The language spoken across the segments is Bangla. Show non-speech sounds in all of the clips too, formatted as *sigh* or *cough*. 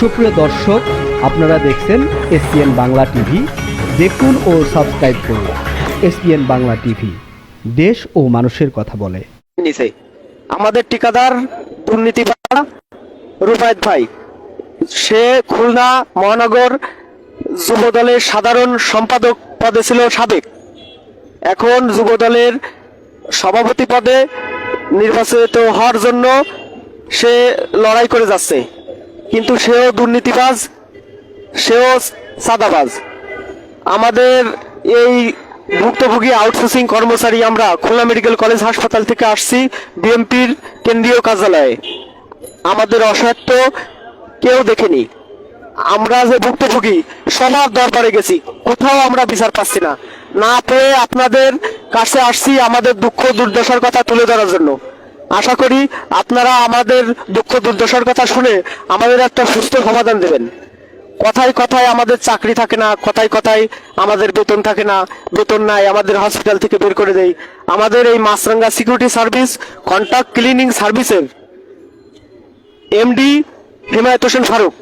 সুপ্রিয় দর্শক, আপনারা দেখছেন এসপিএন বাংলা টিভি। দেখুন ও সাবস্ক্রাইব করুন এসপিএন বাংলা টিভি। দেশ ও মানুষের কথা বলে। আমাদের ঠিকাদার দুর্নীতি রুবায়ত ভাই। সে খুলনা মহানগর যুব দলের সাধারণ সম্পাদক পদে ছিল সাবেক। এখন যুব দলের সভাপতি পদে নির্বাচিত হওয়ার জন্য সে লড়াই করে যাচ্ছে। কিন্তু সেও দুর্নীতিবাজ, সেও সাদাবাজ আমাদের এই ভুক্তভোগী আউটসোর্সিং কর্মচারী আমরা খুলনা মেডিকেল কলেজ হাসপাতাল থেকে আসছি বিএমপির কেন্দ্রীয় কার্যালয়ে। আমাদের অসহায়ত্ব কেউ দেখেনি। আমরা যে ভুক্তভোগী, সবার দরবারে গেছি। কোথাও আমরা বিচার পাচ্ছি না। না পেয়ে আপনাদের কাছে আসছি আমাদের দুঃখ দুর্দশার কথা তুলে ধরার জন্য। আশা করি আপনারা আমাদের দুঃখ দুর্দশার কথা শুনে আমাদের একটা সুস্থ সমাধান দেবেন। কথায় কথায় আমাদের চাকরি থাকে না, কথায় কথায় আমাদের বেতন থাকে না, বেতন নাই, আমাদের হসপিটাল থেকে বের করে দেয় আমাদের এই Machranga security service contact cleaning সার্ভিসের এমডি হিমায়ত হোসেন ফারুক।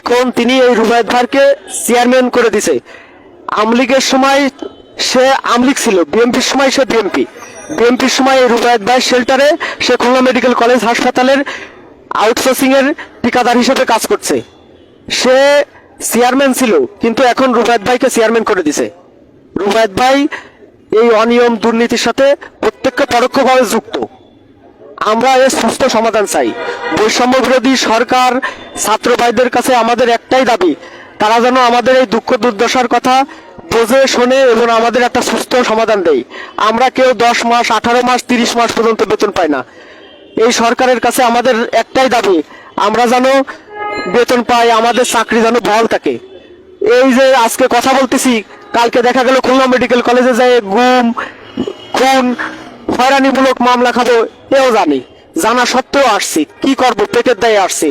এখন তিনি এই রুবায়ত ভারকে চেয়ারম্যান করে দিছে। আমলিগের সময় সে আমলিগ ছিল বিএমপির সময় সে বিএমপি বিএমপির সময় এই রুবায়ত ভাই শেল্টারে সে খুলনা মেডিকেল কলেজ হাসপাতালের আউটসোর্সিং এর ঠিকাদার হিসেবে কাজ করছে। সে চেয়ারম্যান ছিল, কিন্তু এখন রুবায়ত ভাইকে চেয়ারম্যান করে দিছে। রুবায়ত ভাই এই অনিয়ম, দুর্নীতির সাথে প্রত্যেককে পরোক্ষভাবে যুক্ত। আমরা এর সুস্থ সমাধান চাই। বৈষম্য বিরোধী সরকার ছাত্র ভাইদের কাছে আমাদের একটাই দাবি তারা যেন আমাদের এই দুঃখ দুর্দশার কথা বোঝে, শোনে এবং আমাদের একটা সুস্থ সমাধান দেয়। আমরা কেউ দশ মাস, আঠারো মাস, তিরিশ মাস পর্যন্ত বেতন পাই না। এই সরকারের কাছে আমাদের একটাই দাবি, আমরা যেন বেতন পাই, আমাদের চাকরি যেন বহাল থাকে। এই যে আজকে কথা বলতেছি, কালকে দেখা গেল খুলনা মেডিকেল কলেজে যায় গুম খুন, হয়রানিমূলক মামলা খাব, এও জানি। জানা সত্ত্বেও আসছি। কি করব? পেটের দায়ে আসছি।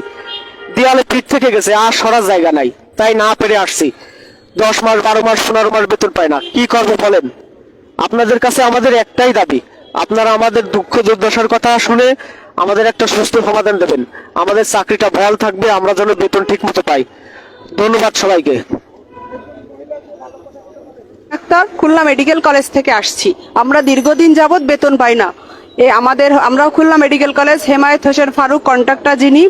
দেয়ালে পিঠ থেকে গেছে, আর সরার জায়গা নাই। তাই না পেরে আসছি। দশ মাস, বারো মাস, পনেরো মাস বেতন পায় না। কি করব বলেন? আপনাদের কাছে আমাদের একটাই দাবি। আপনারা আমাদের দুঃখ দুর্দশার কথা শুনে আমাদের একটা সুস্থ সমাধান দেবেন। আমাদের চাকরিটা বহাল থাকবে, আমরা যেন বেতন ঠিক মতো পাই। ধন্যবাদ সবাইকে। ডাক্তার, খুলনা মেডিকেল কলেজ থেকে আসছি। আমরা দীর্ঘদিন যাবৎ বেতন পাই না। আমাদের, আমরাও Khulna medical college, Hemayat Hossain Faruk, contractor যিনি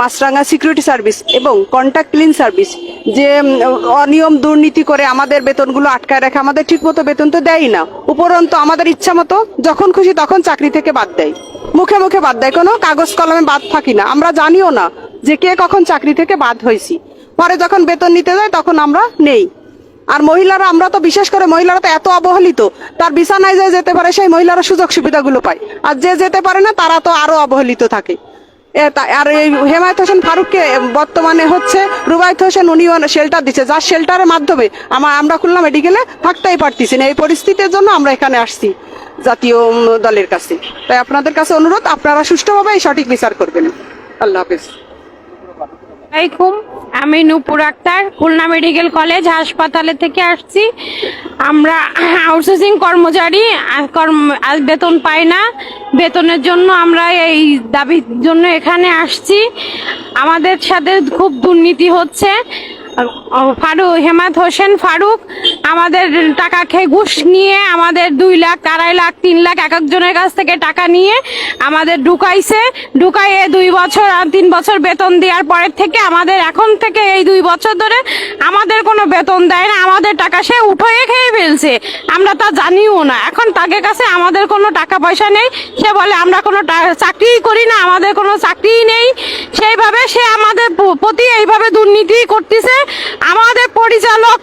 মাছরাঙ্গা সিকিউরিটি সার্ভিস এবং কন্ট্যাক্ট ক্লিন সার্ভিস, যে অনিয়ম দুর্নীতি করে আমাদের বেতনগুলো আটকায় রাখে, আমাদের ঠিকমতো বেতন তো দেয়ই না। উপরন্তু আমাদের ইচ্ছা মতো যখন খুশি তখন চাকরি থেকে বাদ দেয়। মুখে মুখে বাদ দেয়, কোনো কাগজ কলমে বাদ থাকি না। আমরা জানিও না যে কে কখন চাকরি থেকে বাদ হয়েছি পরে যখন বেতন নিতে যায় তখন আমরা নেই। আর মহিলারা, আমরা তো বিশেষ করে মহিলারা তো এত অবহেলিত, তার বিছানায় যে যেতে পারে সেই মহিলারা সুযোগ সুবিধাগুলো পায়। আর যে যেতে পারে না, তারা তো আরও অবহেলিত থাকে। আর এই হেমায়ত হোসেন ফারুককে বর্তমানে হচ্ছে, রুবায়ত হোসেন উনি শেল্টার দিচ্ছে। যার শেল্টারের মাধ্যমে আমার আমরা খুলনা মেডিকেলে থাকতেই পারতেছি না। এই পরিস্থিতির জন্য আমরা এখানে আসছি জাতীয় দলের কাছে। তাই আপনাদের কাছে অনুরোধ, আপনারা সুষ্ঠুভাবে সঠিক বিচার করবেন। আল্লাহ হাফিজ। আলাইকুম, আমি নূপুর আক্তার, খুলনা মেডিকেল কলেজ, হাসপাতালে থেকে আসছি। আমরা আউটসোর্সিং কর্মচারী বেতন পাই না। বেতনের জন্য আমরা এই দাবির জন্য এখানে আসছি। আমাদের সাথে খুব দুর্নীতি হচ্ছে। ফারুক, হেমাত হোসেন ফারুক, আমাদের টাকা খেয়ে ঘুষ নিয়ে আমাদের দুই লাখ, আড়াই লাখ, তিন লাখ এক একজনের কাছ থেকে টাকা নিয়ে আমাদের ঢুকাইছে। ঢুকাইয়ে দুই বছর আর তিন বছর বেতন দেওয়ার পরের থেকে আমাদের এখন থেকে এই দুই বছর ধরে আমাদের কোনো বেতন দেয় না। আমাদের টাকা সে উঠোয়ে খেয়ে ফেলছে। আমরা তা জানিও না। এখন তাকে কাছে আমাদের কোনো টাকা পয়সা নেই। সে বলে, আমরা কোনো চাকরিই করি না। আমাদের কোনো চাকরিই নেই। সেইভাবে সে আমাদের প্রতি এইভাবে দুর্নীতি করতেছে। আমাদের পরিচালক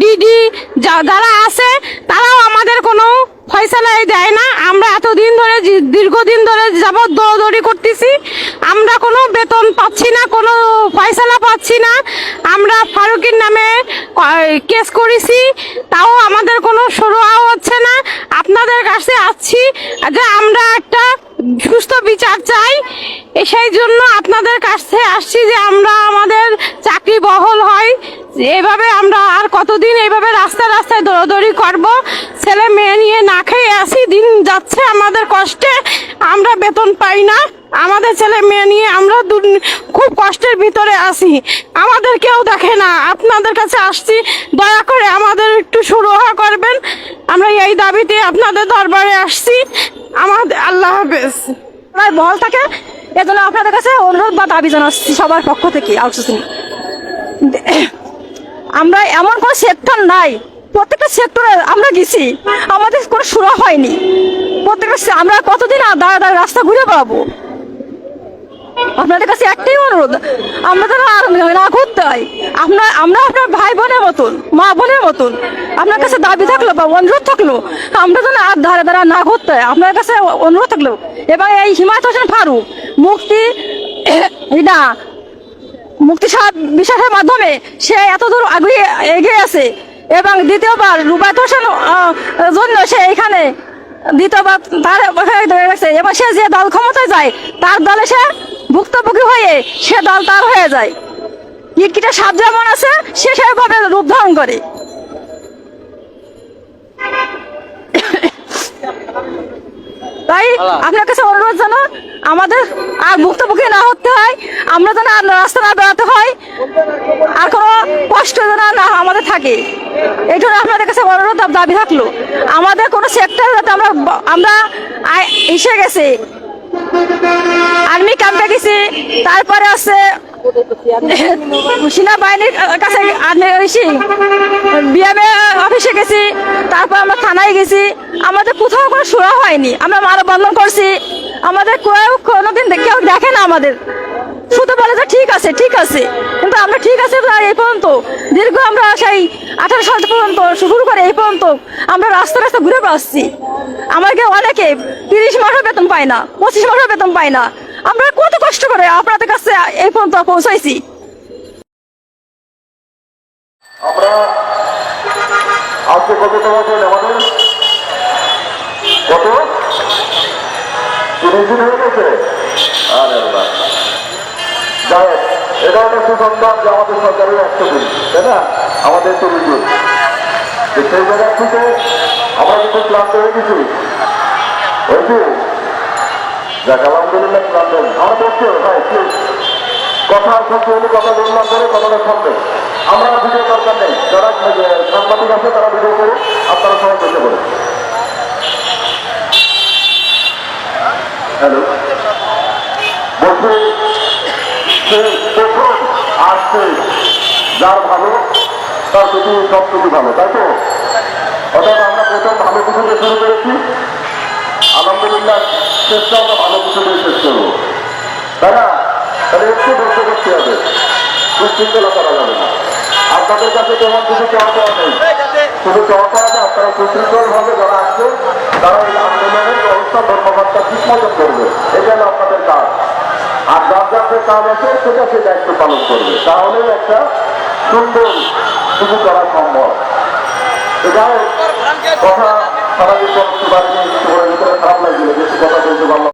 ডিডি যারা আছে, তারাও আমাদের কোনো ফয়সালাই দেয় না। আমরা এতদিন ধরে দীর্ঘদিন ধরে যাব দৌড়দৌড়ি করতেছি। আমরা কোনো বেতন পাচ্ছি না, কোনো ফয়সালা পাচ্ছি না। আমরা ফারুকের নামে কেস করেছি, তাও আমাদের কোনো শুরুও হচ্ছে না। আপনাদের কাছে আসছি যে আমরা একটা সুস্থ বিচার চাই। সেই জন্য আপনাদের কাছে আসছি যে আমরা আমাদের চাকরি বহল হয়। এভাবে আমরা আর কতদিন এইভাবে রাস্তায় রাস্তায় দৌড়াদৌড়ি করব? ছেলে মেয়ে নিয়ে না খেয়ে আসি, দিন যাচ্ছে আমাদের কষ্টে, আমরা বেতন পাই না। আমাদের ছেলে মেয়ে নিয়ে আমরা খুব কষ্টের ভিতরে আছি। আমাদের কেউ দেখে না। আপনাদের কাছে আসছি। দয়া করে আমাদের একটু সুরাহা করবেন। আমরা এই দাবিতে আপনাদের দরবারে আসছি। আমাদের আল্লাহ হাফেজ। প্রায় বহল থাকে এজন্য আপনাদের কাছে অনুরোধ বা দাবি জানাচ্ছি সবার পক্ষ থেকে আউটসোর্সিং আমরা এমন কোনো সেক্টর নাই। প্রত্যেকটা সেক্টরে আমরা গেছি। আমাদের কোনো সুরা হয়নি। প্রত্যেকটা আমরা কতদিন দাঁড়া দাঁড়া রাস্তা ঘুরে বেড়াবো? আপনাদের কাছে একটাই অনুরোধ, আমরা যেন না করতে হয়। আপনার আমরা আপনার ভাই বোনের মতন মা বোনের মতন, আপনার কাছে দাবি থাকল বা অনুরোধ থাকল আমরা যেন আর ধারে ধারা না করতে হয়। আপনার কাছে অনুরোধ থাকল এবং এই হিমায়ত হোসেন ফারুক, মুক্তি, *coughs* না, মুক্তি সাহেব বিশ্বাসের মাধ্যমে সে এত দূর আগে এগিয়ে আছে এবং দ্বিতীয়বার রুবায়ত হোসেন জন্য সে এখানে দ্বিতীয়বার তার সে যে দল ক্ষমতায় যায়, তার দলে সে ভুক্তভোগী হয়ে সে দল তার হয়ে যায়। ইটকিটা সাত যেমন আছে, সে সেভাবে রূপ ধারণ করে। তাই আপনার কাছে অনুরোধ জানো আমাদের আর ভুক্তভোগী না হতে হয় আমরা যেন আর রাস্তা না বেড়াতে হয় আর কোনো কষ্ট যেন না আমাদের থাকে। এই জন্য আপনাদের কাছে অনুরোধ দাবি থাকল আমাদের কোনো সেক্টর যাতে আমরা আমরা এসে গেছে। আর্মি ক্যাম্পে গেছি তারপরে আছে সেনাবাহিনীর কাছে আর্মি গেছি বিএমএ অফিসে গেছি তারপর আমরা থানায় গেছি। আমাদের কোথাও কোনো সুরা হয়নি। আমরা মানববন্ধন করছি। আমাদের কোনোদিন কেউ দেখে না আমাদের। শুধু বলে যে ঠিক আছে ঠিক আছে। কিন্তু আমরা ঠিক আছে এই পর্যন্ত। দীর্ঘ আমরা সেই আঠারো সাল পর্যন্ত শুরু করে এই পর্যন্ত আমরা রাস্তা রাস্তা ঘুরে বেড়াচ্ছি। আমাকে অনেকে তিরিশ মাসও বেতন পায় না, পঁচিশ মাসও বেতন পায় না। আমরা কত কষ্ট করে আপনাদের কাছে এই পর্যন্ত পৌঁছাইছি। আমরা আজকে কত আমাদের দিন হয়ে গেছে আরে। যাই হোক, একটা সুসংবাদ যে আমাদের সরকারের একশো দিন তাই না আমাদের দিন সেই জায়গা থেকে আমরা কিন্তু ক্লান্ত হয়ে গেছি হয়েছি যাক আলহামদুলিল্লাহ ক্লান্ত আমরা বলছি ভাই প্লিজ কথা সত্যি হলে কথা বললাম করে কথাটা শুনবে আমরা ভিডিও দরকার নেই যারা সাংবাদিক আছে তারা ভিডিও করে আপনারা সবাই বসে পড়ে হ্যালো। বলছি সে প্রথম আসছে। যার ভালো, তার প্রতি সব কিছু ভালো, তাই তো? অর্থাৎ আমরা প্রথম ভালো কিছু দিয়ে শুরু করেছি। আলহামদুলিল্লাহ শেষটা আমরা ভালো কিছু দিয়ে শেষ করব। তাই না? তাহলে একটু ধৈর্য করতে হবে। দুশ্চিন্তা করা যাবে না। আপনাদের কাছে তেমন কিছু পাওয়া নেই। শুধু আসবে তারা এই করবে। আপনাদের কাজ। আর যার যার যে কাজ আছে, সেটা সে দায়িত্ব পালন করবে। তাহলেই একটা সুন্দর কিছু করা সম্ভব। এটাই কথা সারা জীবন সুবাদ নিয়ে খারাপ লাগছিল, বেশি কথা বলতে পারলাম